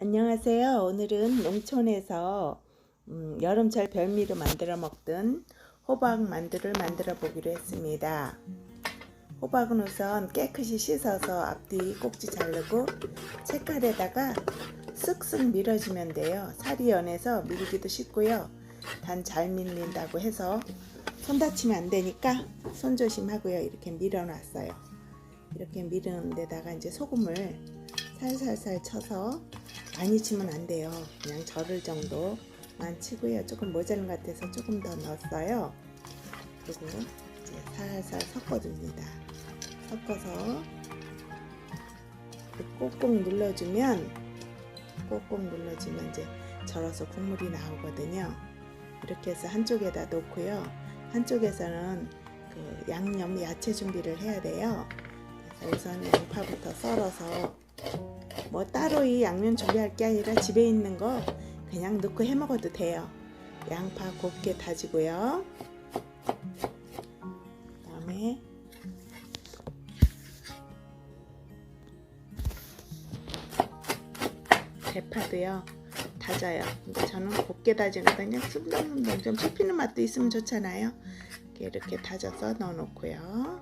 안녕하세요. 오늘은 농촌에서 음, 여름철 별미로 만들어 먹던 호박 만두를 만들어 보기로 했습니다. 호박은 우선 깨끗이 씻어서 앞뒤 꼭지 자르고 채칼에다가 쓱쓱 밀어주면 돼요. 살이 연해서 밀기도 쉽고요. 단 잘 밀린다고 해서 손 다치면 안 되니까 손 조심하고요. 이렇게 밀어 놨어요. 이렇게 밀은 데다가 이제 소금을 살살살 쳐서 많이 치면 안 돼요. 그냥 절을 정도만 치고요. 조금 모자른 것 같아서 조금 더 넣었어요. 그리고 이제 살살 섞어줍니다. 섞어서 꼭꼭 눌러주면 꼭꼭 눌러주면 이제 절어서 국물이 나오거든요. 이렇게 해서 한쪽에다 놓고요. 한쪽에서는 그 양념 야채 준비를 해야 돼요. 그래서 우선 양파부터 썰어서 뭐 따로 이 양면 준비할 게 아니라 집에 있는 거 그냥 넣고 해 먹어도 돼요. 양파 곱게 다지고요. 그다음에 대파도요. 다져요. 근데 저는 곱게 다지는 그냥 순둥순둥 좀 씹히는 맛도 있으면 좋잖아요. 이렇게, 다져서 넣어놓고요.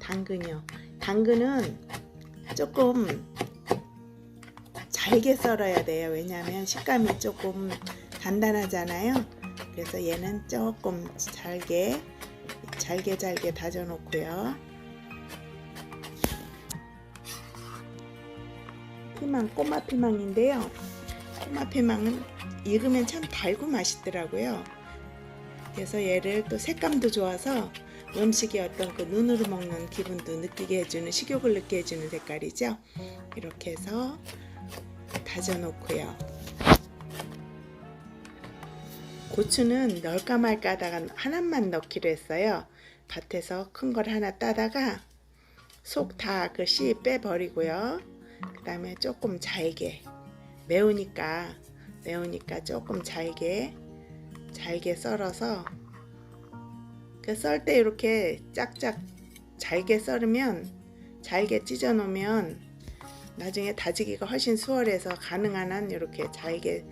당근요. 당근은 조금 잘게 썰어야 돼요. 왜냐하면 식감이 조금 단단하잖아요. 그래서 얘는 조금 잘게 잘게 잘게 다져 놓고요. 피망 꼬마 피망인데요. 꼬마 피망은 익으면 참 달고 맛있더라고요. 그래서 얘를 또 색감도 좋아서 음식의 어떤 그 눈으로 먹는 기분도 느끼게 해주는 식욕을 느끼게 해주는 색깔이죠. 이렇게 해서 다져 놓고요. 고추는 넣을까 말까 하다가 하나만 넣기로 했어요. 밭에서 큰 걸 하나 따다가 속 다 그 씨 빼버리고요. 그 다음에 조금 잘게 매우니까 매우니까 조금 잘게 잘게 썰어서 그 썰 때 이렇게 짝짝 잘게 썰으면 잘게 찢어 놓으면 나중에 다지기가 훨씬 수월해서 가능한 한 이렇게 잘게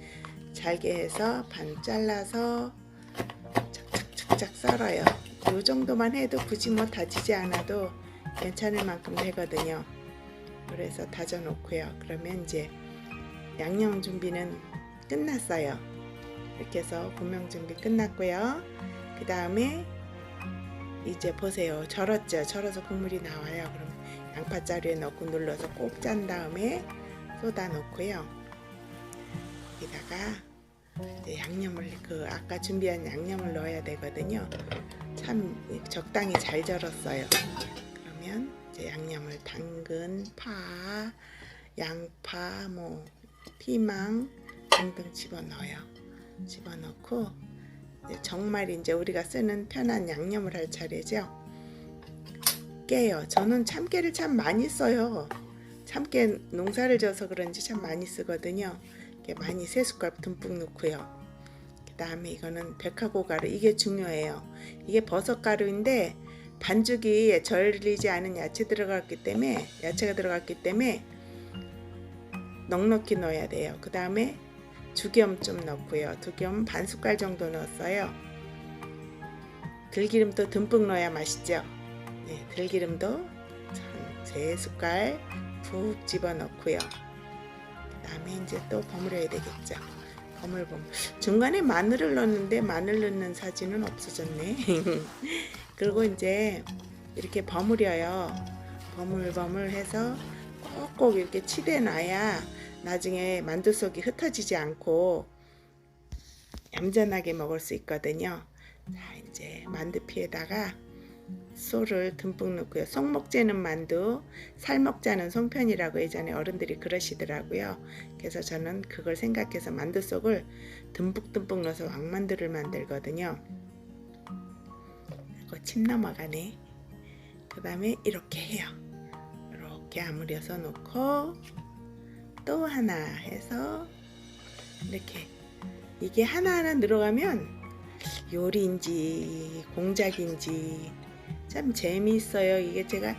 잘게 해서 반 잘라서 착착착착 썰어요. 이 정도만 해도 굳이 뭐 다지지 않아도 괜찮을 만큼 되거든요. 그래서 다져 놓고요. 그러면 이제 양념 준비는 끝났어요. 이렇게 해서 고명 준비 끝났고요. 그 다음에 이제 보세요. 절었죠. 절어서 국물이 나와요. 그럼 양파 자루에 넣고 눌러서 꼭 짠 다음에 쏟아 놓고요. 여기다가 이제 양념을 그 아까 준비한 양념을 넣어야 되거든요. 참 적당히 잘 절었어요. 그러면 이제 양념을 당근, 파, 양파, 뭐 피망 등등 집어 넣어요. 집어 넣고 정말 이제 우리가 쓰는 편한 양념을 할 차례죠. 깨요. 저는 참깨를 참 많이 써요. 참깨 농사를 져서 그런지 참 많이 쓰거든요. 이렇게 많이 세 숟갈 듬뿍 넣고요. 그 다음에 이거는 백화고가루 이게 중요해요. 이게 버섯가루인데 반죽이 절리지 않은 야채 들어갔기 때문에 야채가 들어갔기 때문에 넉넉히 넣어야 돼요. 그 다음에 두겸 좀 넣고요. 두겸 반 숟갈 정도 넣었어요. 들기름도 듬뿍 넣어야 맛있죠. 네, 들기름도 세 숟갈 푹 집어 넣고요. 그다음에 이제 또 버무려야 되겠죠. 버물 버물. 중간에 마늘을 넣었는데 마늘 넣는 사진은 없어졌네. 그리고 이제 이렇게 버무려요. 버물버물 해서 꼭꼭 이렇게 치대 놔야 나중에 만두 속이 흩어지지 않고 얌전하게 먹을 수 있거든요. 자, 이제 만두피에다가 쏘를 듬뿍 넣고요. 송목재는 만두, 살먹자는 송편이라고 예전에 어른들이 그러시더라고요. 그래서 저는 그걸 생각해서 만두 속을 듬뿍듬뿍 넣어서 왕만두를 만들거든요. 이거 침 넘어가네. 그 다음에 이렇게 해요. 이렇게 아무려서 놓고 또 하나 해서 이렇게 이게 하나하나 늘어가면 요리인지 공작인지 참 재미있어요. 이게 제가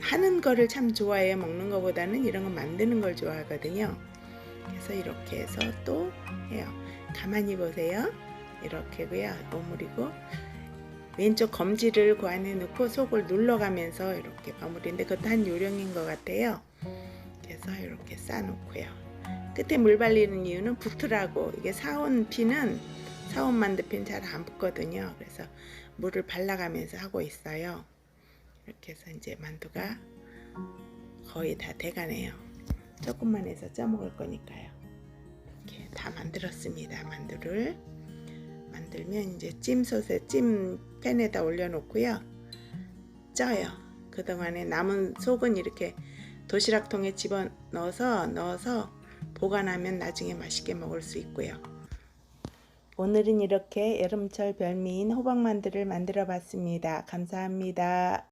하는 거를 참 좋아해요. 먹는 거보다는 이런 거 만드는 걸 좋아하거든요. 그래서 이렇게 해서 또 해요. 가만히 보세요. 이렇게고요. 오므리고 왼쪽 검지를 그 안에 넣고 속을 눌러가면서 이렇게 마무리인데 그것도 한 요령인 것 같아요. 그래서 이렇게 싸놓고요. 끝에 물 발리는 이유는 붙으라고 이게 사온 피는 사온 만두피는 잘안 붙거든요. 그래서 물을 발라가면서 하고 있어요. 이렇게 해서 이제 만두가 거의 다 돼가네요. 조금만 해서 쪄 먹을 거니까요. 이렇게 다 만들었습니다. 만두를 만들면 이제 찜솥에 찜 팬에다 올려놓고요. 쪄요. 그동안에 남은 속은 이렇게 도시락통에 집어 넣어서 넣어서 보관하면 나중에 맛있게 먹을 수 있고요. 오늘은 이렇게 여름철 별미인 호박만두를 만들어 봤습니다. 감사합니다.